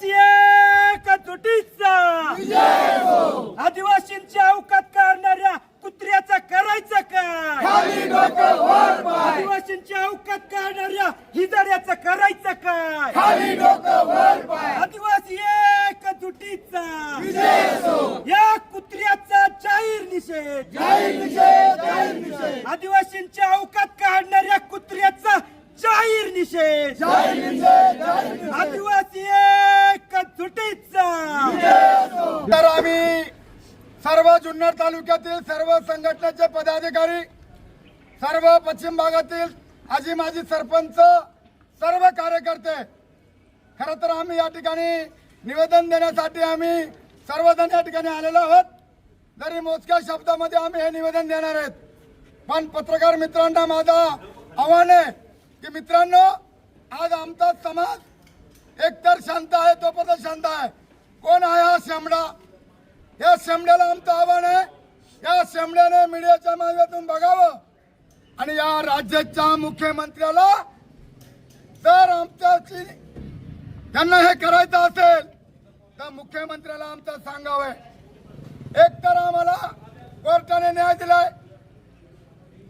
आदिवासी एकजुटीचा आदिवासींच्या अवकात करणाऱ्या कुत्र्याचं करायचं काय? आदिवासींच्या अवकात करणाऱ्या हिजड्याचं करायचं काय आदिवासी एकजुटीचा या कुत्र्याचा जाहीर निषेध आदिवासींच्या अवकात काढणाऱ्या कुत्र्याचा जाहीर निषेध आदिवासी एकजुटीचा तर आम्ही सर्व जुन्नर तालुक्यातील सर्व संघटनेचे पदाधिकारी सर्व पश्चिम भागातील आजी माजी सरपंच सर्व कार्यकर्ते खरं तर आम्ही या ठिकाणी निवेदन देण्यासाठी आम्ही सर्वजण या ठिकाणी आलेलो आहोत. जरी मोजक्या शब्दामध्ये आम्ही हे निवेदन देणार आहेत पण पत्रकार मित्रांना माझा आव्हान आहे की मित्रांनो आज आमचा समाज एकतर शांत आहे तोपर्यंत शांत आहे. कोण आहे हा शेमडा? या शेमड्याला आमचं आव्हान आहे. या शेमड्याने मीडियाच्या माध्यमातून बघावं. आणि या राज्याच्या मुख्यमंत्र्याला जर आमच्याशी त्यांना हे करायचं असेल तर मुख्यमंत्र्याला आमचं सांगावं. एक तर आम्हाला कोर्टाने न्याय दिलाय.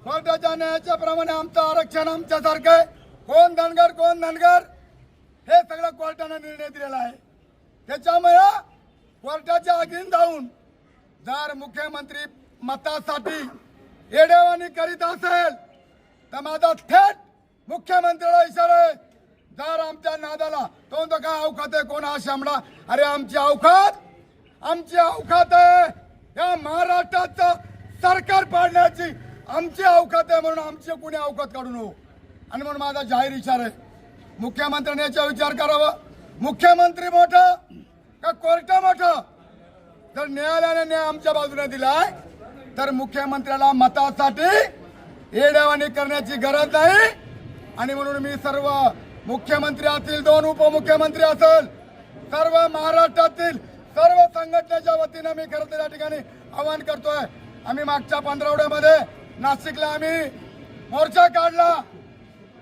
कोर्टाच्या न्यायाच्या प्रमाणे आमचं आरक्षण आमच्यासारखं आहे. कोण धनगर कोण धनगर हे सगळं कोर्टाने निर्णय दिलेला आहे. त्याच्यामुळे कोर्टाच्या अधीन जाऊन जर मुख्यमंत्री मतासाठी येडेवाणी करीत असेल तर माझा थेट मुख्यमंत्र्याला इशारा जर आमच्या नादाला तो म्हणतो काय अवखात आहे कोण हा शामडा अरे आमची अवखात आमची अवखात आहे. या महाराष्ट्राचं सरकार पाडण्याची आमची अवखात आहे म्हणून आमचे कुणी अवकात काढू नको आणि म्हणून माझा जाहीर इशारा आहे मुख्यमंत्र्यांनी याचा विचार करावा. मुख्यमंत्री मोठं का कोर्टा मोठं जर न्यायालयाने न्याय आमच्या बाजूने दिलाय तर मुख्यमंत्र्याला मतासाठी येडेवाणी करण्याची गरज नाही. आणि म्हणून मी सर्व मुख्यमंत्री असतील दोन उपमुख्यमंत्री असेल सर्व महाराष्ट्रातील सर्व संघटनेच्या वतीनं मी खरं तर या ठिकाणी आवाहन करतोय. आम्ही मागच्या पंधरावड्यामध्ये नाशिकला आम्ही मोर्चा काढला.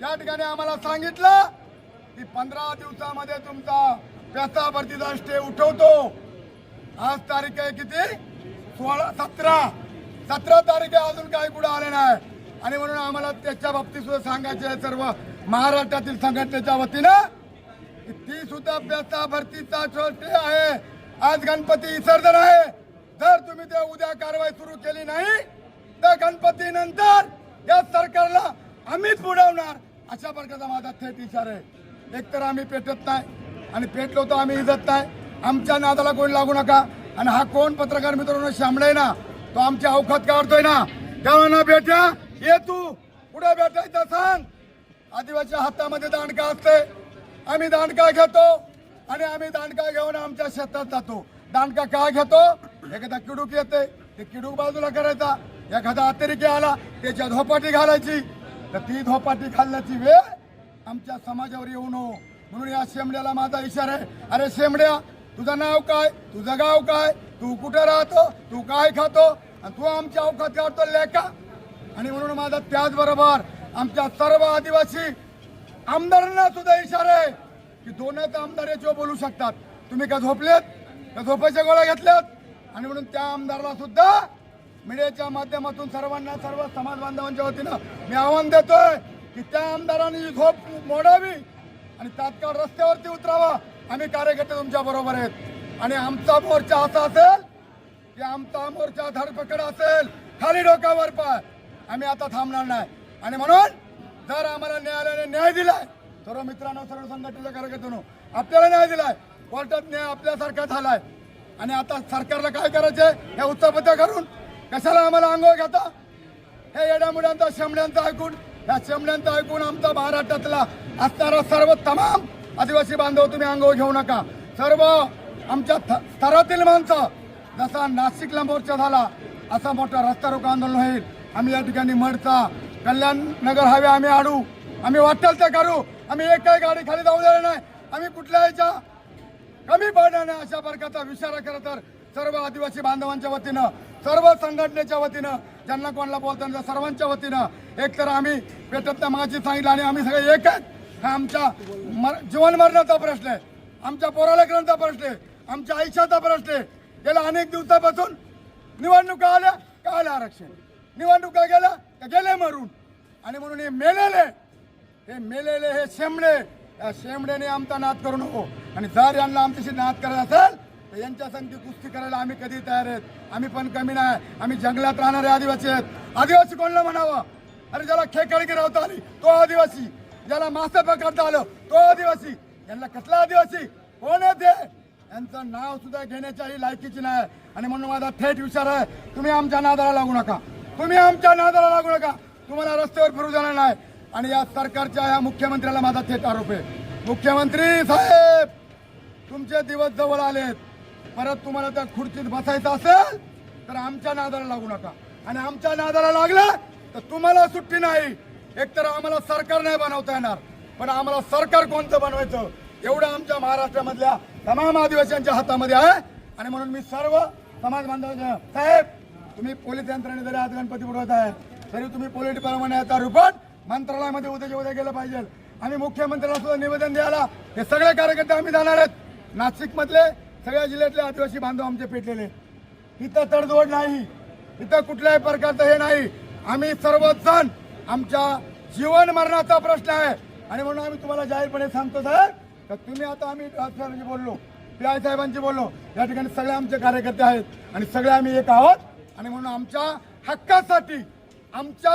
या ठिकाणी आम्हाला सांगितलं की पंधरा दिवसामध्ये तुमचा पेसा भरतीचा स्टे उठवतो. आज तारीख आहे किती? सोळा सतरा. सतरा तारीख आहे अजून काही कुठं आले नाही. आणि म्हणून आम्हाला त्याच्या बाबतीत सुद्धा सांगायचे आहे सर्व महाराष्ट्रातील संघटनेच्या वतीनं ती सुद्धा पेसा भरतीचा आहे. आज गणपती विसर्जन आहे. जर तुम्ही ते उद्या कारवाई सुरू केली नाही तर गणपती नंतर या सरकारला आम्हीच बुडवणार. अशा प्रकारचा माझा थेट विचार आहे. एक तर आम्ही पेटत नाही आणि पेटलो तर आम्ही इजत नाही. आमच्या नादाला कोण लागू नका. आणि हा कोण पत्रकार मित्रांनो शामळे ना तो आमच्या अवखात काढतोय ना. तेव्हा भेट्या ये तू. पुढे भेटायचं सांग. आदिवासी हातामध्ये दांडका असते आम्ही दांडका घेतो आणि आम्ही दांडका घेऊन आमच्या शेतात जातो. दांडका का घेतो? एखादा किडूक येते ते किडूक बाजूला करायचा. एखादा अतिरेकी आला त्याच्या धोपाटी घालायची. तर ती धोपाटी खाल्ल्याची वेळ आमच्या समाजावर येऊ नको. म्हणून या शेमड्याला माझा इशारा आहे. अरे शेमड्या तुझं नाव काय? तुझं गाव काय? तू कुठं राहतो? तू काय खातो? आणि तू आमच्या अवकात काढतो लेखा आणि म्हणून माझा त्याचबरोबर आमच्या सर्व आदिवासी आमदारांना सुद्धा इशारा आहे की दोनच आमदार याच्यावर बोलू शकतात. तुम्ही का झोपलेत? का झोपायच्या गोळ्या घेतल्यात? आणि म्हणून त्या आमदाराला सुद्धा मीडियाच्या माध्यमातून सर्वांना सर्व समाज बांधवांच्या वतीनं मी आव्हान देतोय की त्या आमदारांनी झोप मोडावी. आणि तात्काळ रस्त्यावरती उतरावा. आम्ही कार्यकर्ते तुमच्या बरोबर आहेत. आणि आमचा मोर्चा असा असेल की आमचा मोर्चा धरपकड असेल खाली डोक्यावर पाय. आम्ही आता थांबणार नाही. आणि म्हणून जर आम्हाला न्यायालयाने न्याय दिलाय सर्व हो मित्रांनो सर्व संघटनेच्या कार्यकर्त्यांनो आपल्याला न्याय दिलाय. कोर्टात न्याय आपल्यासारखा झालाय. आणि आता सरकारला काय करायचे? हे उत्तरपत्र करून कशाला आम्हाला अंगो घेता? हे येड्यामुड्यांचा शेमड्यांचा ऐकून या शेमड्यांचं ऐकून आमचा महाराष्ट्रातला असणारा सर्व तमाम आदिवासी बांधव तुम्ही अंगो घेऊ नका. सर्व आमच्या स्तरातील माणसं जसा नाशिकला मोर्चा झाला असा मोठा रस्ता रोको आंदोलन होईल. आम्ही या ठिकाणी मडचा कल्याण नगर हवे आम्ही आडू. आम्ही वाटेल ते करू. आम्ही एक काही गाडी खाली जाऊ देणार नाही. आम्ही कुठल्या याच्या कमी पडणार नाही अशा प्रकारचा विचार करा तर सर्व आदिवासी बांधवांच्या वतीनं सर्व संघटनेच्या वतीनं ज्यांना कोणाला बोलताना सर्वांच्या वतीनं एक तर आम्ही पेटत मागाची सांगितलं आणि आम्ही सगळे एक आहेत. हा आमच्या मर जीवन मरणाचा प्रश्न आहे. आमच्या पोरालेकरांचा प्रश्न आहे. आमच्या आयुष्याचा प्रश्न आहे. गेल्या अनेक दिवसापासून निवडणुका आल्या का आलं आरक्षण? निवडणुका गेल्या का गेले मरून? आणि म्हणून हे मेलेले हे मेलेले हे शेमडे या शेमड्याने आमचा नाद करू नको. आणि जर यांना आमच्याशी नाद करायचा असेल तर यांच्या संगती कुस्ती करायला आम्ही कधी तयार आहेत? आम्ही पण कमी नाही. आम्ही जंगलात राहणारे आदिवासी आहेत. आदिवासी कोणलं म्हणावं? अरे ज्याला खेकडे गिरवता आली तो आदिवासी. ज्याला मासे पकडता आलं तो आदिवासी. यांना कसला आदिवासी? कोण आहे ते? यांचं नाव सुद्धा घेण्याच्याही लायकीची नाही. आणि म्हणून माझा थेट विचार आहे तुम्ही आमच्या नादाला लागू नका. तुम्ही आमच्या नादाला लागू नका. तुम्हाला रस्त्यावर फिरू जाणार नाही. आणि या सरकारच्या या मुख्यमंत्र्याला माझा थेट आरोप आहे. मुख्यमंत्री साहेब तुमचे दिवस जवळ आलेत. परत तुम्हाला त्या खुर्चीत बसायचं असेल तर आमच्या नादाला लागू नका. आणि आमच्या नादाला लागलं तर तुम्हाला सुट्टी नाही. एकतर आम्हाला सरकार नाही बनवता येणार. पण आम्हाला सरकार कोणतं बनवायचं? एवढं आमच्या महाराष्ट्रामधल्या तमाम आदिवासींच्या हातामध्ये आहे. आणि म्हणून मी सर्व समाज बांधवांच्या साहेब तुम्ही पोलीस यंत्रणे जरी आज गणपती बुडवत आहे तरी तुम्ही पोलीस याचा रिपोर्ट मंत्रालयामध्ये उद्याच्या उद्या गेलं पाहिजे. आम्ही मुख्यमंत्र्यांना सुद्धा निवेदन द्यायला हे सगळे कार्यकर्ते आम्ही जाणार आहेत. नाशिकमधले सगळ्या जिल्ह्यातले आदिवासी बांधव आमचे पेटलेले. इथं तडजोड नाही. इथं कुठल्याही प्रकारचं हे नाही. आम्ही सर्वजण आमच्या जीवन मरणाचा प्रश्न आहे. आणि म्हणून आम्ही तुम्हाला जाहीरपणे सांगतो साहेब तर तुम्ही आता आम्ही साहेबांशी बोललो पी आय साहेबांशी बोललो. या ठिकाणी सगळे आमचे कार्यकर्ते आहेत आणि सगळे आम्ही एक आहोत. आणि म्हणून आमच्या हक्कासाठी आमचा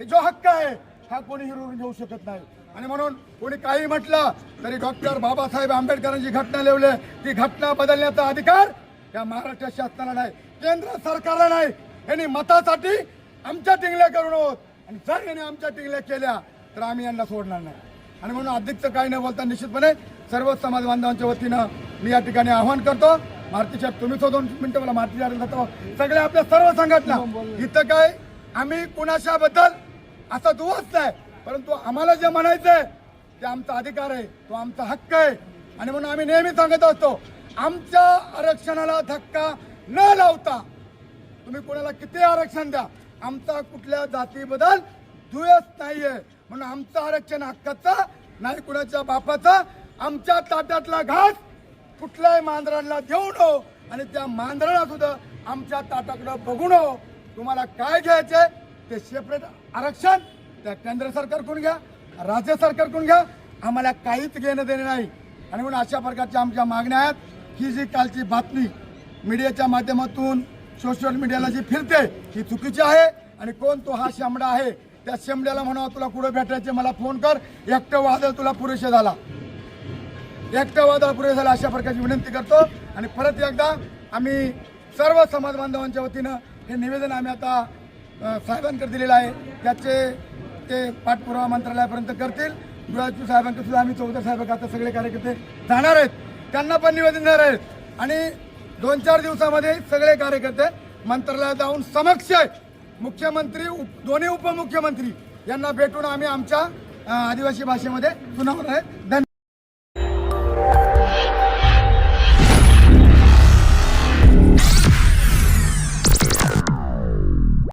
हे जो हक्क आहे हा कोणी हिरवून घेऊ शकत नाही. आणि म्हणून कोणी काही म्हटलं तरी डॉक्टर बाबासाहेब आंबेडकरांची घटना लिहिले. ती घटना बदलण्याचा अधिकार या महाराष्ट्र शासनाला नाही केंद्र सरकारला नाही. यांनी मतासाठी आमच्या टिंगल्या करून होत आणि जर यांनी आमच्या टिंगल्या केल्या तर आम्ही यांना सोडणार नाही. आणि म्हणून अधिकचं काही न बोलता निश्चितपणे सर्व समाज बांधवांच्या वतीनं मी या ठिकाणी आवाहन करतो. मारुतीच्या तुम्ही तो दोन मिनिटं मला मारुतीच्या जातो. सगळ्या आपल्या सर्व संघटना इथं काय आम्ही कुणाशाबद्दल असा दुवच नाही परंतु आम्हाला जे म्हणायचंय ते आमचा अधिकार आहे तो आमचा हक्क आहे. आणि म्हणून आम्ही नेहमी सांगत असतो आमच्या आरक्षणाला धक्का न लावता तुम्ही कोणाला किती आरक्षण द्या. आमचा कुठल्या जातीबद्दल दुयच नाहीये. म्हणून आमचं आरक्षण हक्काचा नाही कुणाच्या बापाचा. आमच्या ताट्यातला घास कुठल्याही मांजरांना देऊ नो. आणि त्या मांजराला सुद्धा आमच्या ताटाकडे बघू नो. तुम्हाला काय घ्यायचंय ते सेपरेट आरक्षण त्या केंद्र सरकारकडून घ्या. राज्य सरकारकडून घ्या. आम्हाला काहीच घेणं देणं नाही. आणि म्हणून अशा प्रकारच्या आमच्या मागण्या आहेत ही जी कालची बातमी मीडियाच्या माध्यमातून सोशल मीडियाला जी फिरते ही चुकीची आहे. आणि कोण तो हा शेंबडा आहे त्या शेंबड्याला म्हणावा तुला कुठं भेटायचे मला फोन कर. एकटं वादळ तुला पुरेसे झाला. एकटं वादळ पुरेसे झाला अशा प्रकारची विनंती करतो. आणि परत एकदा आम्ही सर्व समाज बांधवांच्या वतीनं हे निवेदन आम्ही आता साहेबांकडे दिलेलं आहे. त्याचे ते पाठपुरावा मंत्रालयापर्यंत करतील. डोळ्याची साहेबांकडे सुद्धा आम्ही चौधरी साहेब आता सगळे कार्यकर्ते जाणार आहेत. त्यांना पण निवेदन देणार आहेत. आणि दोन चार दिवसामध्ये सगळे कार्यकर्ते मंत्रालयात जाऊन समक्ष मुख्यमंत्री उप- दोन्ही उपमुख्यमंत्री यांना भेटून आम्ही आमच्या आदिवासी भाषेमध्ये सुनावणार आहे. धन्यवाद.